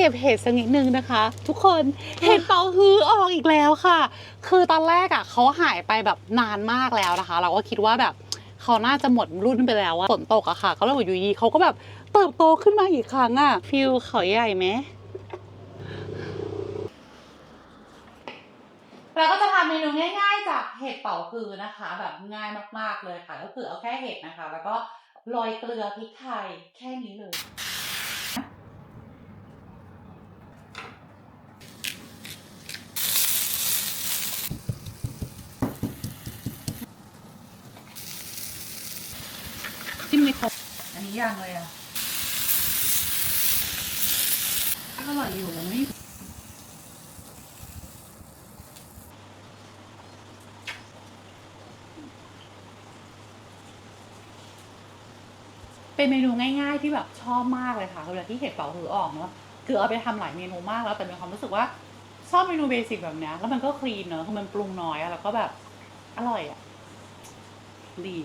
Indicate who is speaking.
Speaker 1: เก็บเห็ดสักนิดนึงนะคะ ทุกคนเห็ดเป่าฮือออกอีกแล้วค่ะ คือตอนแรกอะเขาหายไปแบบนานมากแล้วนะคะ เราก็คิดว่าแบบเขาน่าจะหมดรุ่นไปแล้วอะฝนตกอะค่ะเขาเลยบอกอยู่ดีเขาก็แบบเติบโตขึ้นมาอีกครั้งอะฟิลเขาใหญ่ไหมเราก็จะทำเมนูง่าย ๆ จากเห็ดเป่าฮือนะคะ แบบง่ายมากๆเลยค่ะ ก็คือเอาแค่เห็ดนะคะ แล้วก็โรยเกลือพริกไทยแค่นี้เลย จิ้มในครกอั นนี้ย่างเลยอะก็อร่อยอยู่นไม่เป็นเมนูง่าย ๆ ที่แบบชอบมากเลยค่ะเวลาที่เห็ดเป๋าหือออกเนาะคือเอาไปทำหลายเมนูมากแล้วแต่มีความรู้สึกว่าชอบเมนูเบสิกแบบเนี้ยแล้วมันก็คลีนเนอะคือมันปรุงน้อยแล้วก็แบบอร่อยอะดี